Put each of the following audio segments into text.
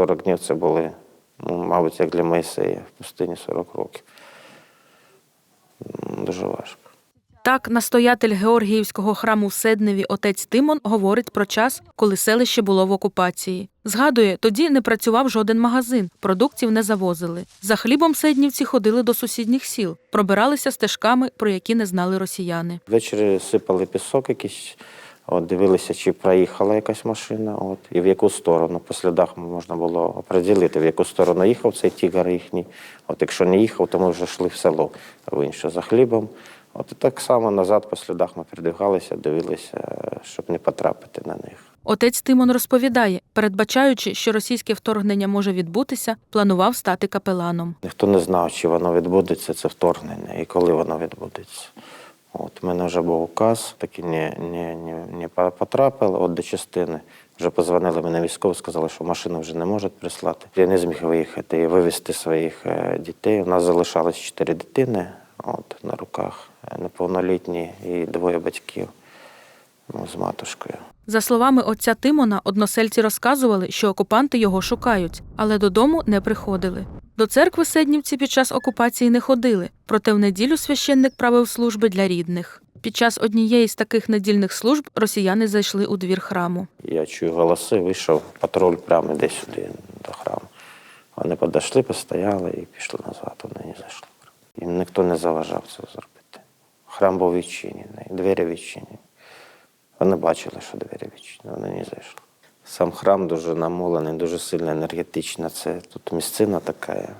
40 днів це були, ну, мабуть, як для Моїсея в пустині 40 років. Дуже важко. Так, настоятель Георгіївського храму в Седневі отець Тимон говорить про час, коли селище було в окупації. Згадує, тоді не працював жоден магазин, продуктів не завозили. За хлібом седнівці ходили до сусідніх сіл, пробиралися стежками, про які не знали росіяни. Ввечері сипали пісок якийсь, от, дивилися, чи проїхала якась машина, от, і в яку сторону. По слідах можна було оприділити, в яку сторону їхав цей тігр їхній. От якщо не їхав, то ми вже йшли в село в інше за хлібом. От і так само назад по слідах ми передвигалися, дивилися, щоб не потрапити на них. Отець Тимон розповідає, передбачаючи, що російське вторгнення може відбутися, планував стати капеланом. Ніхто не знав, чи воно відбудеться, це вторгнення, і коли воно відбудеться. От, у мене вже був указ, такий не, не, не, не по- потрапив от до частини. Вже позвонили мене військові, сказали, що машину вже не можуть прислати. Я не зміг виїхати і вивезти своїх е, дітей. У нас залишалось чотири дитини от, на руках, е, неповнолітні і двоє батьків ну, з матушкою. За словами отця Тимона, односельці розказували, що окупанти його шукають, але додому не приходили. До церкви седнівці під час окупації не ходили, проте в неділю священник правив служби для рідних. Під час однієї з таких недільних служб росіяни зайшли у двір храму. Я чую голоси, вийшов патруль прямо десь сюди до храму. Вони підійшли, постояли і пішли назад. Вони не зайшли. Їм ніхто не заважав це зробити. Храм був відчинений, двері відчинені. Вони бачили, що двері відчинені, вони не зайшли. Сам храм дуже намолений, дуже сильно енергетично. Це тут місцина така.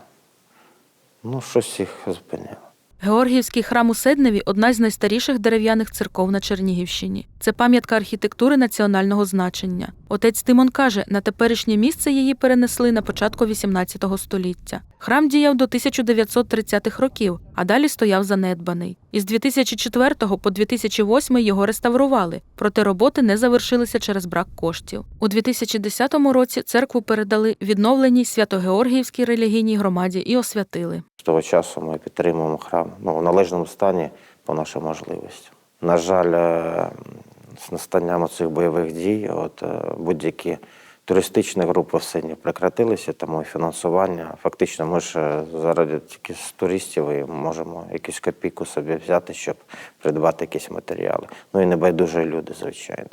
Ну, щось їх зупинило. Георгіївський храм у Седневі одна з найстаріших дерев'яних церков на Чернігівщині. Це пам'ятка архітектури національного значення. Отець Тимон каже, на теперішнє місце її перенесли на початку XVIII століття. Храм діяв до 1930-х років, а далі стояв занедбаний. Із 2004 по 2008 його реставрували, проте роботи не завершилися через брак коштів. У 2010 році церкву передали відновленій Свято-Георгіївській релігійній громаді і освятили. З того часу ми підтримуємо храм ну, в належному стані по нашим можливостям. На жаль, е, з настанням цих бойових дій, от е, будь-які туристичні групи в селі прекратилися, тому фінансування. Фактично, ми ж е, заради тільки з туристів і можемо якусь копійку собі взяти, щоб придбати якісь матеріали. Ну і небайдужі люди, звичайно,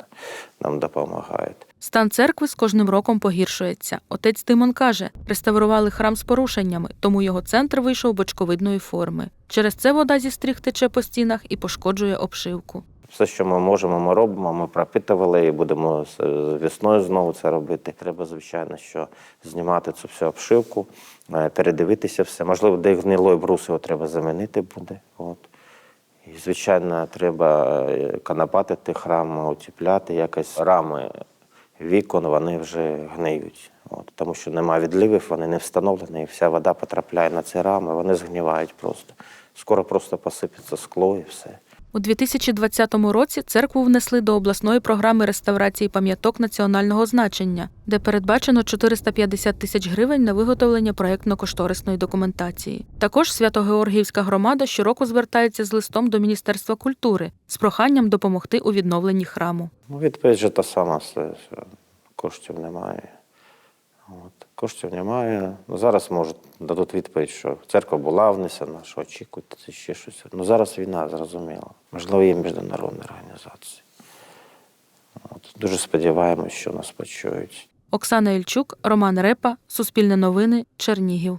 нам допомагають. Стан церкви з кожним роком погіршується. Отець Тимон каже, реставрували храм з порушеннями, тому його центр вийшов бочковидної форми. Через це вода зі стріх тече по стінах і пошкоджує обшивку. Все, що ми можемо, ми робимо. Ми пропитували і будемо з весною знову це робити. Треба, звичайно, що знімати цю всю обшивку, е, передивитися все. Можливо, де гнилої брус його треба замінити буде. От. І, звичайно, треба е, канапатити храм, утепляти якось рами вікон, вони вже гниють. От, тому що нема відливів, вони не встановлені, і вся вода потрапляє на ці рами, вони згнівають просто. Скоро просто посипеться скло і все. У 2020 році церкву внесли до обласної програми реставрації пам'яток національного значення, де передбачено 450 тисяч гривень на виготовлення проєктно-кошторисної документації. Також Свято-Георгіївська громада щороку звертається з листом до Міністерства культури з проханням допомогти у відновленні храму. Ну, відповідь же та сама, що коштів немає. От. Коштів немає. Ну, зараз можуть дадуть відповідь, що церква була внесена, що очікують, це ще щось. Ну зараз війна, зрозуміло. Можливо, є міжнародні організації. От. Дуже сподіваємось, що нас почують. Оксана Ільчук, Роман Репа, Суспільне новини, Чернігів.